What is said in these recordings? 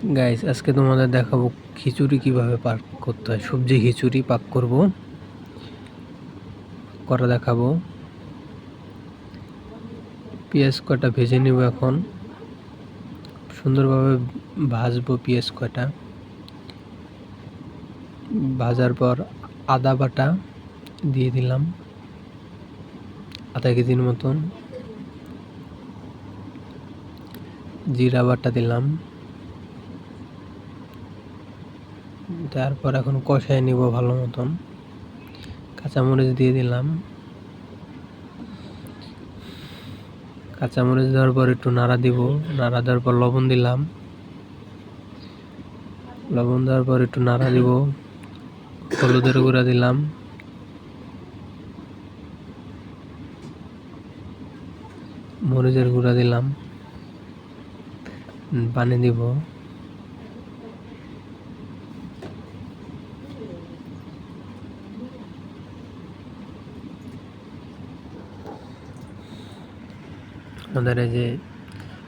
Guys আজকে তোমাদের দেখাবো খিচুড়ি কীভাবে পাক করতে হয়। সবজি খিচুড়ি পাক করব করা দেখাবো। পেঁয়াজ কটা ভেজে নিব এখন। সুন্দরভাবে ভাজবো পেঁয়াজ কটা। ভাজার পর আদা বাটা দিয়ে দিলাম, আধা কেজির মতন। জিরা বাটা দিলাম। তারপর এখন কষায় নিব ভালো মতন। কাঁচামরিচ দিয়ে দিলাম। কাঁচামরিচ দেওয়ার পর একটু নাড়া দিব। নাড়া দেওয়ার পর লবণ দিলাম। লবণ দেওয়ার পর একটু নাড়া দিব। হলুদের গুঁড়া দিলাম। মরিচের গুঁড়া দিলাম। পানি দিব। আমাদের এই যে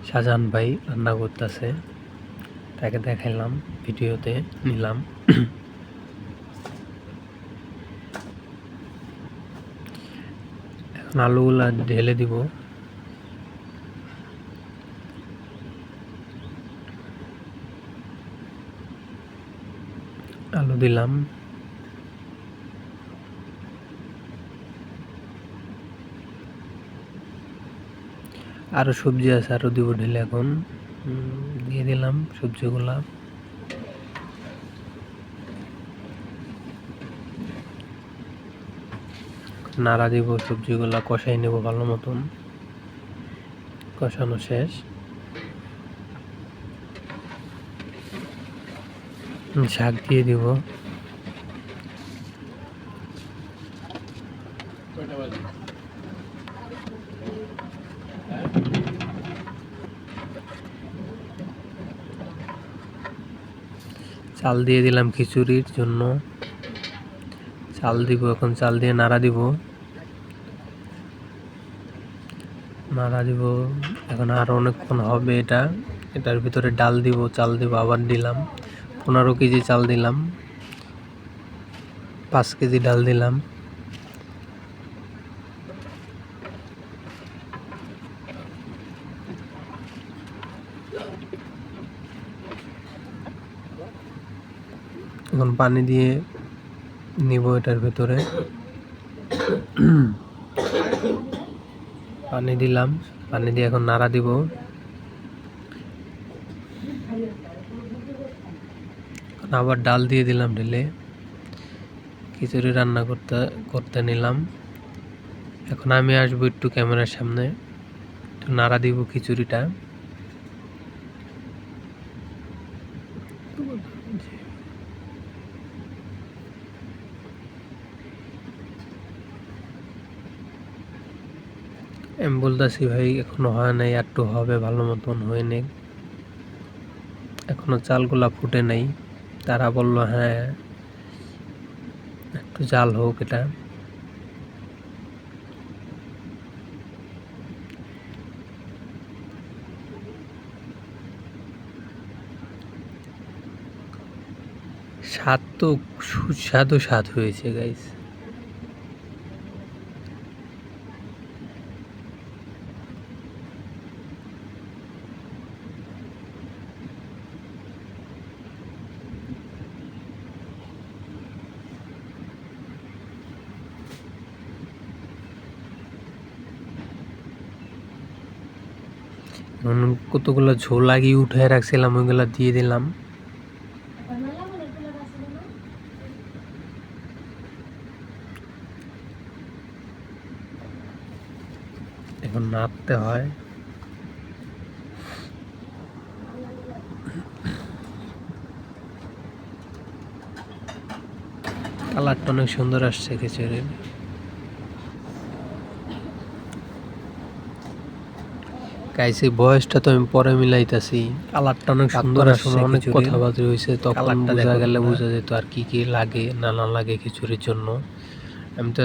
শাহজাহান ভাই রান্না করতেছে, তাকে দেখাইলাম, ভিডিওতে নিলাম। এখন আলুগুলা ঢেলে দিব। আলু দিলাম। আরও সবজি আছে আরও দিব ঢেলে এখন। দিয়ে দিলাম সবজিগুলা। নাড়া দিব, সবজিগুলা কষাই নেব ভালো মতন। কষানো শেষ। শাক দিয়ে দিব। চাল দিয়ে দিলাম খিচুড়ির জন্য। চাল দিব, এখন চাল দিয়ে নাড়া দিব। নাড়া দিব, এখন আর অনেকক্ষণ হবে এটা। এটার ভিতরে ডাল দিব, চাল দিব, আবার দিলাম। পনেরো কেজি চাল দিলাম। পাঁচ কেজি ডাল দিলাম। এখন পানি দিয়ে নিব এটার ভেতরে। পানি দিলাম, পানি দিয়ে এখন নাড়া দিব। আবার ডাল দিয়ে দিলাম ঢেলে। খিচুড়ি রান্না করতে করতে নিলাম। এখন আমি আসব একটু ক্যামেরার সামনে। একটু নাড়া দিব খিচুড়িটা। আমি ভাই, এখনও হয় নাই একটু হবে, ভালো মতন হয়ে নেই এখনও চালগুলা ফুটে নাই। তারা বলল হ্যাঁ একটু জাল হোক এটা। স্বাদ তো সুস্বাদু স্বাদ হয়েছে গাইস কতগুলো ঝোল লাগিয়ে উঠে রাখছিলাম, ওইগুলো দিয়ে দিলাম। এখন নাড়তে হয়। কালারটা অনেক সুন্দর আসছে খিচুড়ির। গাইছে বয়সটা তো আমি পরে মিলাইতাছি। কালারটা অনেক সুন্দর আসলে অনেক কথাবার্তা হয়েছে তখন বোঝা গেলে বোঝা যেত আর কি কি লাগে না না লাগে খিচুড়ির জন্য। আমি তো